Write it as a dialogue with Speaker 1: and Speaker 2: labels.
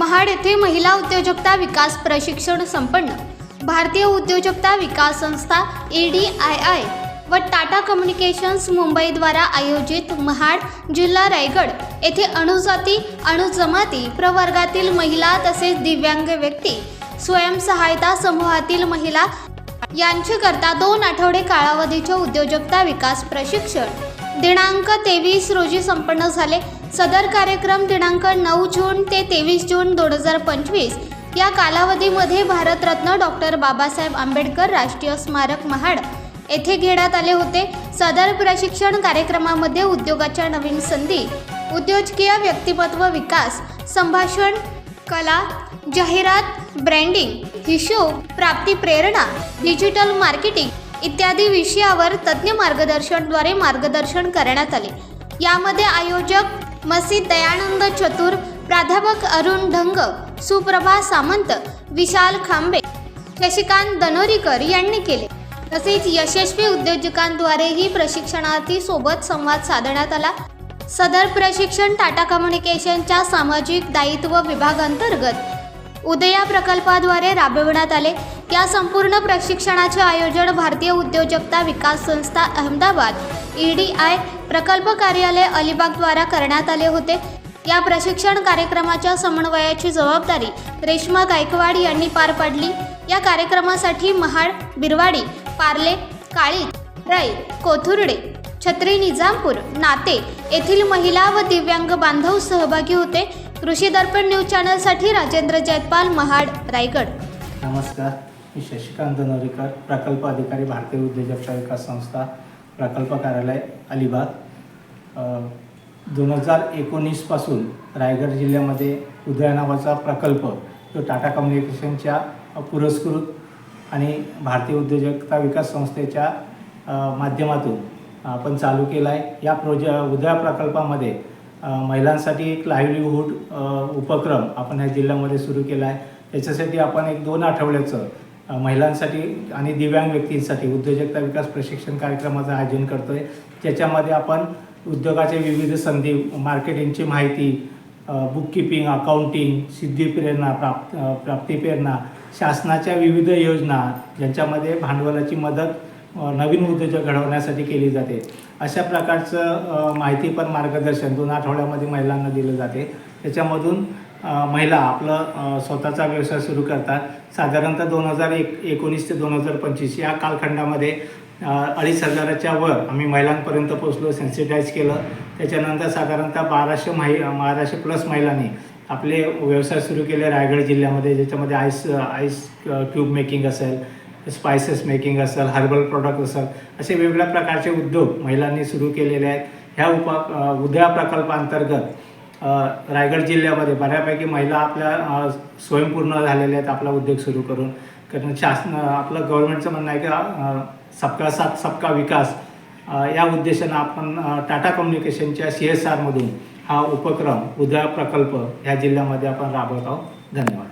Speaker 1: महाड येथे महिला उद्योजकता विकास प्रशिक्षण संपन्न. भारतीय उद्योजकता विकास संस्था ए डी आय आय व टाटा कम्युनिकेशन्स मुंबईद्वारा आयोजित महाड जिल्हा रायगड येथे अणुजाती अणुजमाती प्रवर्गातील महिला तसेच दिव्यांग व्यक्ती स्वयंसहायता समूहातील महिला यांच्याकरता दोन आठवडे कालावधीचे उद्योजकता विकास प्रशिक्षण. दिनांक तेवीस रोजी संपन्न झाले. सदर कार्यक्रम दिनांक नऊ जून ते तेवीस जून दोन हजार पंचवीस. या कालावधीमध्ये भारतरत्न डॉक्टर बाबासाहेब आंबेडकर राष्ट्रीय स्मारक महाड येथे घेण्यात आले होते. सदर प्रशिक्षण कार्यक्रमामध्ये उद्योगाच्या नवीन संधी उद्योजकीय व्यक्तिमत्व विकास संभाषण कला जाहिरात ब्रँडिंग हिशोब प्राप्ती प्रेरणा डिजिटल मार्केटिंग इत्यादी विषयावर तज्ज्ञ मार्गदर्शनद्वारे मार्गदर्शन करण्यात आले. यामध्ये आयोजक मसी दयानंद चतुर प्राध्यापक अरुण ढंग सुप्रभा सामंत विशाल खांबे शशिकांत दनोरीकर यांनी केले. तसेच यशस्वी उद्योजकांद्वारेही प्रशिक्षणार्थी सोबत संवाद साधण्यात आला. सदर प्रशिक्षण टाटा कम्युनिकेशनच्या सामाजिक दायित्व विभागांतर्गत उदया प्रकल्पाद्वारे राबविण्यात आले. या संपूर्ण प्रशिक्षणाचे आयोजन भारतीय उद्योजकता विकास संस्था अहमदाबाद ई डी आय प्रकल्प कार्यालय अलिबागद्वारा करण्यात आले होते. या प्रशिक्षण कार्यक्रमाच्या समन्वयाची जबाबदारी रेश्मा गायकवाड यांनी पार पाडली. या कार्यक्रमासाठी महाड बिरवाडी पार्ले काळी रय कोथुर्डे छत्री निजामपूर नाते येथील महिला व दिव्यांग बांधव सहभागी होते. कृषी दर्पण न्यूज चॅनलसाठी राजेंद्र जयपाल महाड रायगड.
Speaker 2: नमस्कार. मी शशिकांत नरेकर प्रकल्प अधिकारी भारतीय उद्योजकता विकास संस्था प्रकल्प कार्यालय अलिबाग. दोन हजार एकोणीसपासून रायगड जिल्ह्यामध्ये उदया नावाचा प्रकल्प जो टाटा कम्युनिकेशनच्या पुरस्कृत आणि भारतीय उद्योजकता विकास संस्थेच्या माध्यमातून आपण चालू केला आहे या प्रोजे उदया प्रकल्पामध्ये महिलांसाठी एक लाईव्हलीहूड उपक्रम आपण या जिल्ह्यामध्ये सुरू केला आहे त्याच्यासाठी आपण एक दोन आठवड्याचं महिलांसाठी आणि दिव्यांग व्यक्तींसाठी उद्योजकता विकास प्रशिक्षण कार्यक्रमाचं आयोजन करतो आहे ज्याच्यामध्ये आपण उद्योगाच्या विविध संधी मार्केटिंगची माहिती बुककीपिंग अकाउंटिंग सिद्धीप्रेरणा प्राप्त अ, शासनाच्या विविध योजना ज्यांच्यामध्ये भांडवलाची मदत नवीन उद्योजक घडवण्यासाठी केली जाते. अशा प्रकारचं माहिती पण मार्गदर्शन दोन आठवड्यामध्ये महिलांना दिलं जाते. त्याच्यामधून महिला आपलं स्वतःचा व्यवसाय सुरू करतात. साधारणतः दोन हजार एक एकोणीस ते दोन हजार पंचवीस या कालखंडामध्ये अडीच हजाराच्या वर आम्ही महिलांपर्यंत पोचलो सेन्सिटाईज केलं. त्याच्यानंतर साधारणतः बाराशे महि बाराशे प्लस महिलांनी आपले व्यवसाय सुरू केले रायगड जिल्ह्यामध्ये ज्याच्यामध्ये आईस आईस क्यूब मेकिंग असेल स्पायसेस मेकिंग असेल हर्बल प्रॉडक्ट असेल असे वेगवेगळ्या प्रकारचे उद्योग महिलांनी सुरू केलेले आहेत. ह्या उपा उद्या उदया प्रकल्पांतर्गत रायगड जिल्ह्यामध्ये बऱ्यापैकी महिला आपल्या स्वयंपूर्ण झालेल्या आहेत आपला उद्योग सुरू करून. कारण शासन आपलं गव्हर्नमेंटचं म्हणणं आहे की सबका साथ सबका विकास या उद्देशानं आपण टाटा कम्युनिकेशनच्या सी एस आरमधून हा उपक्रम उद्या प्रकल्प ह्या जिल्ह्यामध्ये आपण राबवत आहोत. धन्यवाद.